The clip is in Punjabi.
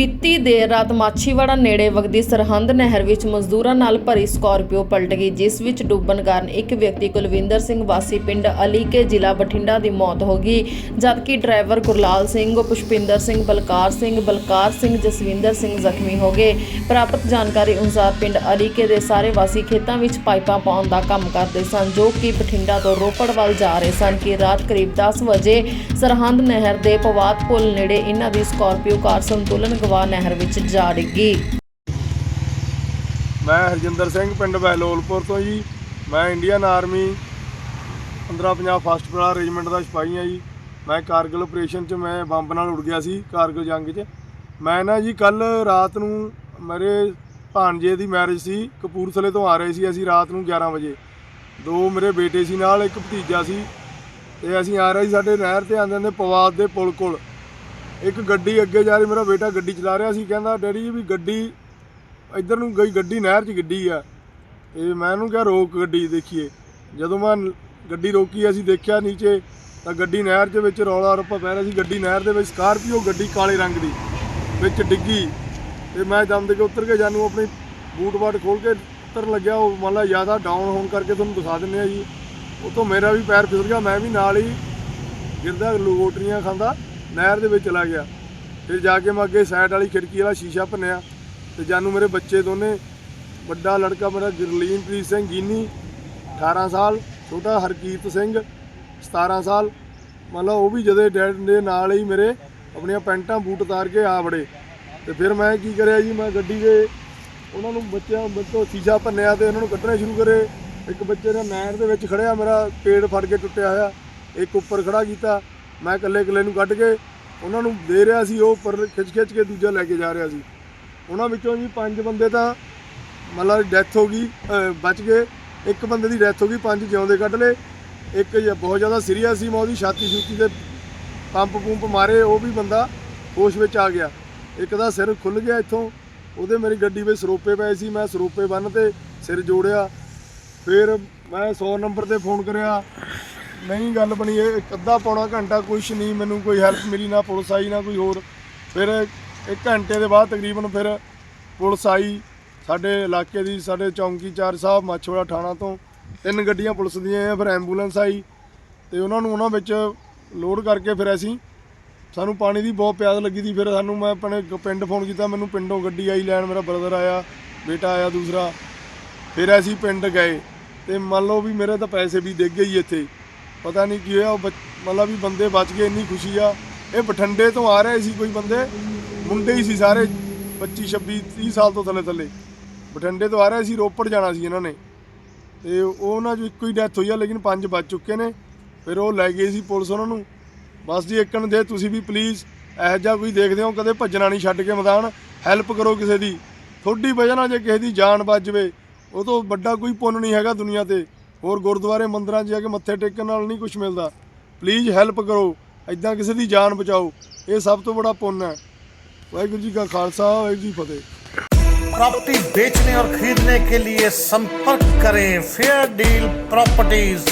ਬੀਤੀ ਦੇਰ ਰਾਤ ਮਾਛੀਵਾੜਾ ਨੇੜੇ ਵਗਦੀ ਸਰਹੰਦ ਨਹਿਰ ਵਿੱਚ ਮਜ਼ਦੂਰਾਂ ਨਾਲ ਭਰੀ ਸਕਾਰਪੀਓ ਪਲਟ ਗਈ, ਜਿਸ ਵਿੱਚ ਡੁੱਬਣ ਕਾਰਨ ਇੱਕ ਵਿਅਕਤੀ ਕੁਲਵਿੰਦਰ ਸਿੰਘ ਵਾਸੀ ਪਿੰਡ ਅਲੀਕੇ ਜ਼ਿਲ੍ਹਾ ਬਠਿੰਡਾ ਦੀ ਮੌਤ ਹੋ ਗਈ। ਜਦਕਿ ਡਰਾਈਵਰ ਗੁਰਲਾਲ ਸਿੰਘ, ਪੁਸ਼ਪਿੰਦਰ ਸਿੰਘ, ਬਲਕਾਰ ਸਿੰਘ ਬਲਕਾਰ ਸਿੰਘ, ਜਸਵਿੰਦਰ ਸਿੰਘ ਜ਼ਖਮੀ ਹੋ ਗਏ। ਪ੍ਰਾਪਤ ਜਾਣਕਾਰੀ ਅਨੁਸਾਰ ਪਿੰਡ ਅਲੀਕੇ ਦੇ ਸਾਰੇ ਵਾਸੀ ਖੇਤਾਂ ਵਿੱਚ ਪਾਈਪਾਂ ਪਾਉਣ ਦਾ ਕੰਮ ਕਰਦੇ ਸਨ, ਜੋ ਕਿ ਬਠਿੰਡਾ ਤੋਂ ਰੋਪੜ ਵੱਲ ਜਾ ਰਹੇ ਸਨ ਕਿ ਰਾਤ ਕਰੀਬ 10 ਵਜੇ ਸਰਹੰਦ ਨਹਿਰ ਦੇ ਪਵਾਤ ਪੁਲ ਨੇੜੇ ਇਹਨਾਂ ਦੀ ਸਕਾਰਪੀਓ ਕਾਰ ਸੰਤੁਲਨ ਗਵਾ ਨਹਿਰ ਵਿੱਚ ਜਾ ਡਿੱਗੀ। ਮੈਂ ਹਰਜਿੰਦਰ ਸਿੰਘ, ਪਿੰਡ ਬਹਿਲੋਲਪੁਰ ਤੋਂ ਜੀ। ਮੈਂ ਇੰਡੀਅਨ ਆਰਮੀ 1550 ਫਸਟ ਪੜਾ ਰੈਜੀਮੈਂਟ ਦਾ ਸਿਪਾਹੀ ਹਾਂ ਜੀ। ਮੈਂ ਕਾਰਗਿਲ ਆਪਰੇਸ਼ਨ 'ਚ ਮੈਂ ਬੰਬ ਨਾਲ ਉੜ ਗਿਆ ਸੀ, ਕਾਰਗਿਲ ਜੰਗ 'ਚ। ਮੈਂ ਨਾ ਜੀ ਕੱਲ ਰਾਤ ਨੂੰ ਮੇਰੇ ਭਾਣਜੇ ਦੀ ਮੈਰਿਜ ਸੀ, ਕਪੂਰਥਲੇ ਤੋਂ ਆ ਰਹੇ ਸੀ ਅਸੀਂ ਰਾਤ ਨੂੰ 11 ਵਜੇ। ਦੋ ਮੇਰੇ ਬੇਟੇ ਸੀ ਨਾਲ, ਇੱਕ ਭਤੀਜਾ ਸੀ। ਤੇ ਅਸੀਂ ਆ ਰਹੇ ਸੀ ਸਾਡੇ ਨਹਿਰ ਤੇ ਆਂਦੇ ਨੇ ਪਵਾਦ ਦੇ ਪੁਲ ਕੋਲ। ਇੱਕ ਗੱਡੀ ਅੱਗੇ ਜਾ ਰਹੀ, ਮੇਰਾ ਬੇਟਾ ਗੱਡੀ ਚਲਾ ਰਿਹਾ ਸੀ, ਕਹਿੰਦਾ, ਡੈਡੀ ਜੀ ਵੀ ਗੱਡੀ, ਇੱਧਰ ਨੂੰ ਗਈ, ਗੱਡੀ ਨਹਿਰ 'ਚ ਗੱਡੀ ਆ। ਤੇ ਮੈਂ ਉਹਨੂੰ ਕਿਹਾ, ਰੋਕ ਗੱਡੀ ਦੇਖੀਏ। ਜਦੋਂ ਮੈਂ ਗੱਡੀ ਰੋਕੀ, ਅਸੀਂ ਦੇਖਿਆ ਨੀਚੇ, ਤਾਂ ਗੱਡੀ ਨਹਿਰ ਦੇ ਵਿੱਚ ਰੌਲਾ ਰੱਪਾ ਪੈ ਰਿਹਾ ਸੀ। ਗੱਡੀ ਨਹਿਰ ਦੇ ਵਿੱਚ ਸਕਾਰਪੀਓ, ਗੱਡੀ ਕਾਲੇ ਰੰਗ ਦੀ, ਵਿੱਚ ਡਿੱਗੀ। ਤੇ ਮੈਂ ਦਮ ਦੇ ਕੇ ਉਤਰ ਕੇ ਜਾਨੂੰ, ਆਪਣੀ ਬੂਟ ਬਾਟ ਖੋਲ ਕੇ ਉਤਰਨ ਲੱਗਿਆ। ਉਹ ਮੰਨ ਲਾ, ਜ਼ਿਆਦਾ ਡਾਊਨ ਹੋਣ ਕਰਕੇ ਤੁਹਾਨੂੰ ਦਿਖਾ ਦਿੰਨੇ ਆ ਜੀ। ਉਤੋਂ ਮੇਰਾ ਵੀ ਪੈਰ ਫਿਸਲ ਗਿਆ, ਮੈਂ ਵੀ ਨਾਲ ਹੀ ਗਿਰਦਾ ਲਗੋਟਰੀਆਂ ਖਾਂਦਾ। ਨਹਿਰ ਦੇ ਵਿੱਚ ਚਲਾ ਗਿਆ। ਫਿਰ ਜਾ ਕੇ ਮੈਂ ਅੱਗੇ ਸਾਈਡ ਵਾਲੀ ਖਿੜਕੀ ਵਾਲਾ ਸ਼ੀਸ਼ਾ ਭੰਨਿਆ ਤੇ ਜਾਨੂੰ ਮੇਰੇ ਬੱਚੇ ਦੋਨੇ, ਵੱਡਾ ਲੜਕਾ ਮੇਰਾ ਗੁਰਲੀਨਪ੍ਰੀਤ ਸਿੰਘ ਗੀਨੀ 18 ਸਾਲ, ਛੋਟਾ ਹਰਕੀਰਤ ਸਿੰਘ 17 ਸਾਲ। ਮਤਲਬ ਉਹ ਵੀ ਜਦੇ ਡੈਡ ਦੇ ਨਾਲ ਹੀ ਮੇਰੇ ਆਪਣੀਆਂ ਪੈਂਟਾਂ ਬੂਟ ਉਤਾਰ ਕੇ ਆ ਵੜੇ। ਤੇ ਫਿਰ ਮੈਂ ਕੀ ਕਰਿਆ ਜੀ, ਮੈਂ ਗੱਡੀ ਦੇ ਉਹਨਾਂ ਨੂੰ ਬੱਚਿਆਂ ਬੱਚੋ ਸ਼ੀਸ਼ਾ ਭੰਨਿਆ ਤੇ ਉਹਨਾਂ ਨੂੰ ਕੱਢਣੇ ਸ਼ੁਰੂ ਕਰੇ। ਇੱਕ ਬੱਚੇ ਨੇ ਨਹਿਰ ਦੇ ਵਿੱਚ ਖੜਿਆ, ਮੇਰਾ ਪੇੜ ਫੜ ਕੇ ਟੁੱਟਿਆ ਹੋਇਆ, ਇੱਕ ਉੱਪਰ ਖੜਾ ਕੀਤਾ। ਮੈਂ ਇਕੱਲੇ ਇਕੱਲੇ ਨੂੰ ਕੱਢ ਕੇ ਉਹਨਾਂ ਨੂੰ ਦੇ ਰਿਹਾ ਸੀ, ਉਹ ਪਰ ਖਿੱਚ ਖਿੱਚ ਕੇ ਦੂਜਾ ਲੈ ਕੇ ਜਾ ਰਿਹਾ ਸੀ। ਉਹਨਾਂ ਵਿੱਚੋਂ ਜੀ ਪੰਜ ਬੰਦੇ ਤਾਂ ਮਤਲਬ ਡੈਥ ਹੋ ਗਈ ਬਚ ਗਏ। ਇੱਕ ਬੰਦੇ ਦੀ ਡੈਥ ਹੋ ਗਈ, ਪੰਜ ਜਿਉਂਦੇ ਕੱਢ ਲਏ। ਇੱਕ ਬਹੁਤ ਜ਼ਿਆਦਾ ਸੀਰੀਅਸ ਸੀ, ਮੈਂ ਉਹਦੀ ਛਾਤੀ ਛੂਤੀ ਤੇ ਪੰਪ ਪੰਪ ਮਾਰੇ, ਉਹ ਵੀ ਬੰਦਾ ਹੋਸ਼ ਵਿੱਚ ਆ ਗਿਆ। ਇੱਕ ਦਾ ਸਿਰ ਖੁੱਲ ਗਿਆ ਇੱਥੋਂ, ਉਹਦੇ ਮੇਰੀ ਗੱਡੀ ਵਿੱਚ ਸਰੋਪੇ ਪਏ ਸੀ, ਮੈਂ ਸਰੋਪੇ ਬੰਨ ਤੇ ਸਿਰ ਜੋੜਿਆ। ਫਿਰ ਮੈਂ 100 ਨੰਬਰ ਤੇ ਫੋਨ ਕਰਿਆ ਨਹੀਂ, ਗੱਲ ਬਣੀ ਇਹ, ਇੱਕ ਅੱਧਾ ਪੌਣਾ ਘੰਟਾ ਕੁਛ ਨਹੀਂ, ਮੈਨੂੰ ਕੋਈ ਹੈਲਪ ਮਿਲੀ, ਨਾ ਪੁਲਿਸ ਆਈ, ਨਾ ਕੋਈ ਹੋਰ। ਫਿਰ ਇੱਕ ਘੰਟੇ ਦੇ ਬਾਅਦ ਤਕਰੀਬਨ ਫਿਰ ਪੁਲਿਸ ਆਈ, ਸਾਡੇ ਇਲਾਕੇ ਦੀ, ਸਾਡੇ ਚੌਂਕੀਚਾਰ ਸਾਹਿਬ, ਮਾਛੋੜਾ ਥਾਣਾ ਤੋਂ। ਤਿੰਨ ਗੱਡੀਆਂ ਪੁਲਿਸ ਦੀਆਂ ਆਈਆਂ, ਫਿਰ ਐਂਬੂਲੈਂਸ ਆਈ। ਤੇ ਉਹਨਾਂ ਨੂੰ ਉਹਨਾਂ ਵਿੱਚ ਲੋਡ ਕਰਕੇ ਫਿਰ ਅਸੀਂ, ਸਾਨੂੰ ਪਾਣੀ ਦੀ ਬਹੁਤ ਪਿਆਸ ਲੱਗੀ ਸੀ। ਫਿਰ ਸਾਨੂੰ ਮੈਂ ਆਪਣੇ ਪਿੰਡ ਫੋਨ ਕੀਤਾ, ਮੈਨੂੰ ਪਿੰਡੋਂ ਗੱਡੀ ਆਈ, ਲੈਣ ਮੇਰਾ ਬ੍ਰਦਰ ਆਇਆ, ਬੇਟਾ ਆਇਆ ਦੂਸਰਾ। ਫਿਰ ਅਸੀਂ ਪਿੰਡ ਗਏ, ਤੇ ਮੰਨ ਲਓ ਵੀ ਮੇਰੇ ਤਾਂ ਪੈਸੇ ਵੀ ਡਿੱਗ ਗਏ ਹੀ ਇੱਥੇ। ਪਤਾ ਨਹੀਂ ਕੀ ਹੋਇਆ, ਉਹ ਬੱਚ- ਮਤਲਬ ਵੀ ਬੰਦੇ ਬਚ ਗਏ, ਇੰਨੀ ਖੁਸ਼ੀ ਆ। ਇਹ ਬਠਿੰਡੇ ਤੋਂ ਆ ਰਹੇ ਸੀ ਕੋਈ ਬੰਦੇ? ਮੁੰਡੇ ਹੀ ਸੀ ਸਾਰੇ 25 26 30 ਸਾਲ ਤੋਂ ਥੱਲੇ ਥੱਲੇ। ਬਠਿੰਡੇ ਤੋਂ ਆ ਰਹੇ ਸੀ, ਰੋਪੜ ਜਾਣਾ ਸੀ ਇਹਨਾਂ ਨੇ। ਤੇ ਉਹ ਉਹਨਾਂ ਚੋਂ ਇੱਕੋ ਹੀ ਡੈਥ ਹੋਈ ਆ, ਲੇਕਿਨ ਪੰਜ ਬਚ ਚੁੱਕੇ ਨੇ। ਫਿਰ ਉਹ ਲੈ ਗਏ ਸੀ ਪੁਲਿਸ ਉਹਨਾਂ ਨੂੰ। ਬਸ ਜੀ ਇੱਕਣ ਦੇ, ਤੁਸੀਂ ਵੀ ਪਲੀਜ਼ ਇਹੋ ਜਿਹਾ ਕੋਈ ਦੇਖਦੇ ਹੋ, ਕਦੇ ਭੱਜਣਾ ਨਹੀਂ ਛੱਡ ਕੇ ਮੈਦਾਨ। ਹੈਲਪ ਕਰੋ ਕਿਸੇ ਦੀ। ਤੁਹਾਡੀ ਵਜ੍ਹਾ ਨਾਲ ਜੇ ਕਿਸੇ ਦੀ ਜਾਨ ਬਚ ਜਵੇ, ਉਹ ਤੋਂ ਵੱਡਾ ਕੋਈ ਪੁੰਨ ਨਹੀਂ ਹੈਗਾ ਦੁਨੀਆ ਤੇ। ਹੋਰ ਗੁਰਦੁਆਰੇ ਮੰਦਿਰਾਂ 'ਚ ਜਾ ਕੇ ਮੱਥੇ ਟੇਕਣ ਨਾਲ ਨਹੀਂ ਕੁਝ ਮਿਲਦਾ ਪਲੀਜ਼ ਹੈਲਪ ਕਰੋ ਐਦਾਂ ਕਿਸੇ ਦੀ ਜਾਨ ਬਚਾਓ ਇਹ ਸਭ ਤੋਂ ਬੜਾ ਪੁੰਨ ਹੈ ਵਾਹਿਗੁਰੂ ਜੀ ਕਾ ਖਾਲਸਾ ਵਾਹਿਗੁਰੂ ਜੀ ਕੀ ਫਤਿਹ प्रॉपर्टी बेचने और खरीदने के लिए संपर्क करें फेयर डील प्रॉपर्टीज